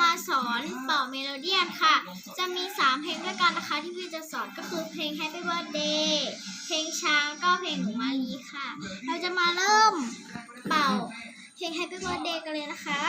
มาสอนเป่าเมโลเดียนค่ะ จะมี 3 เพลงด้วยกันนะคะ ที่พี่จะสอนก็คือเพลง Happy Birthday เพลงช้างก็เพลงของมาลีค่ะ เราจะมาเริ่มเป่าเพลง Happy Birthday กันเลยนะคะ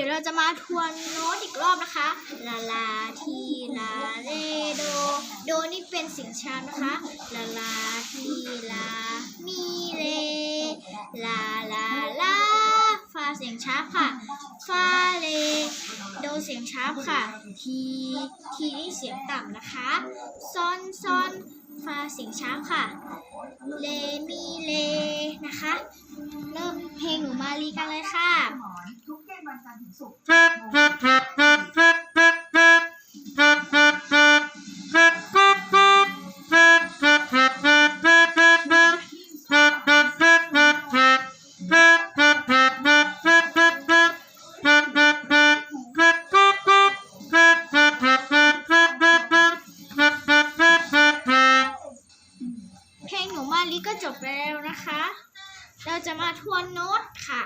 ดี๋ยวเราจะมาทวนโน้ตอีกรอบนะคะ ลาลาทีลาเรโด โดนี่เป็นเสียงช้านะคะ ลาลาทีลา มีเลลาลาลา ฟาเสียงช้าค่ะ ฟาเลโดเสียงช้าค่ะ ที ทีนี่เสียงต่ำนะคะ ซอนซอนฟาเสียงช้าค่ะ เลมีเลนะคะ เริ่มเพลงหนูมาลีกันเลยค่ะ วันจันทร์ถึงศุกร์เพลงหนูมาลีก็จบไปแล้วนะคะ เราจะมาทวนโน้ตค่ะ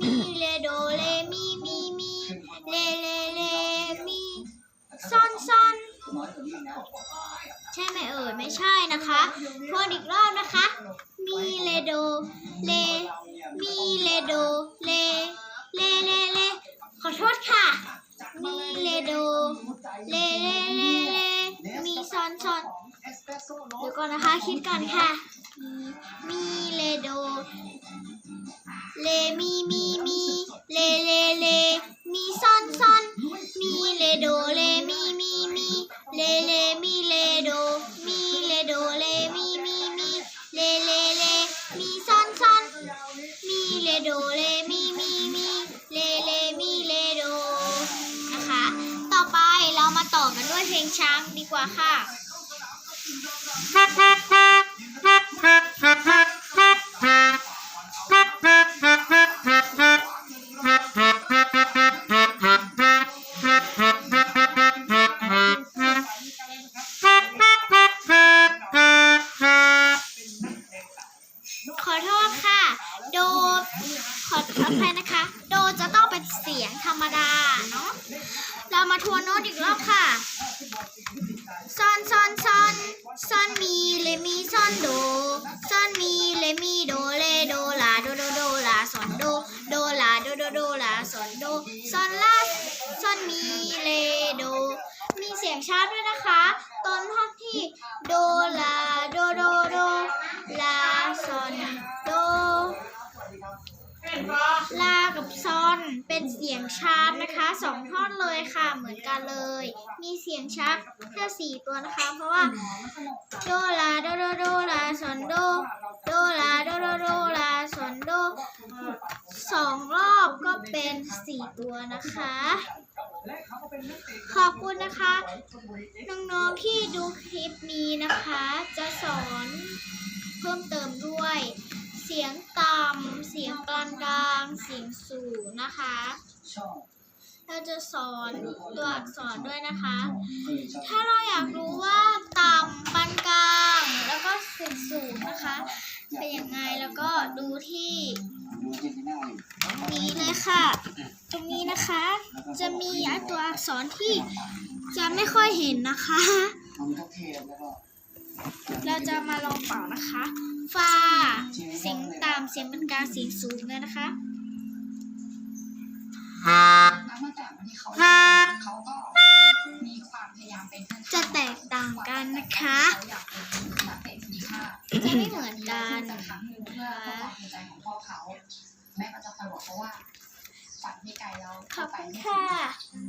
มีเลโดเลมีมีมีเลเลเลมีซอนซอนใช่ไหมเอ่ยไม่ใช่นะคะทวนอีกรอบนะคะ มีเลโดเลมีเลโดเลเลเลเลขอโทษค่ะ มีเลโดเลเลเลเลมีซอนซอนเดี๋ยวก่อนนะคะคิดก่อนค่ะ มีเลโด เลมีมีมีเลเลเลมีซ่อนซ่อนมีเลโดเลมีมีมีเลเลมีเลโดมีเลโดเลมีมีมีเลเลเลมีซ่อนซ่อนมีเลโดเลมีมีมีเลเลมีเลโดนะคะ ต่อไปเรามาต่อกันด้วยเพลงช้างดีกว่าค่ะ โทษค่ะ โดขออภัยนะคะ โดจะต้องเป็นเสียงธรรมดาเนาะ เรามาทวนโน้ตอีกรอบค่ะซอนซอนซอนซอนมีเลมีซอนโดซอนมีเลมีโดเลโดลาโดโดโดลาซอนโดโดลาโดโดโดลาซอนโดซอนลาซอนมีเลโด มีเสียงชาร์ด้วยนะคะต้นท่อนที่ อนเป็นเสียงชาร์ปนะคะสองท่อนเลยค่ะเหมือนกันเลย มีเสียงชาร์ปแค่สี่ตัวนะคะ เพราะว่าโดลาโดโดโดลาซอนโดโดลาโดโดโดลาซอนโดสองรอบก็เป็นสี่ตัวนะคะ ขอบคุณนะคะน้องๆที่ดูคลิปนี้นะคะ จะสอนเพิ่มเติมด้วย เสียงต่ำ เสียงกลางกลางเสียงสูงนะคะ เราจะสอนตัวอักษรด้วยนะคะ ถ้าเราอยากรู้ว่าต่ำปานกลาง แล้วก็เสียงสูงนะคะ เป็นยังไงแล้วก็ดูที่นี้เลยค่ะ ตรงนี้นะคะ จะมีตัวอักษรที่จะไม่ค่อยเห็นนะคะ เราจะมาลองเป่านะคะฟาเสียงต่ำเสียงปานกลางเสียงสูงเลยนะคะแล้วเมื่อก่อนที่เขาเขาก็มีความพยายามเป็นท่านจะแตกต่างกันนะคะเขาอยากเป็นนักเตะทีมชาติจะไม่เหมือนกันสักครั้งหนึ่งเพื่อเพื่อความภูมิใจของพ่อเขาแม่ก็จะคอยบอกเขาว่าฝันให้ไกลแล้วขอบไปคุณให้ถึงค่ะบ๊ายบาย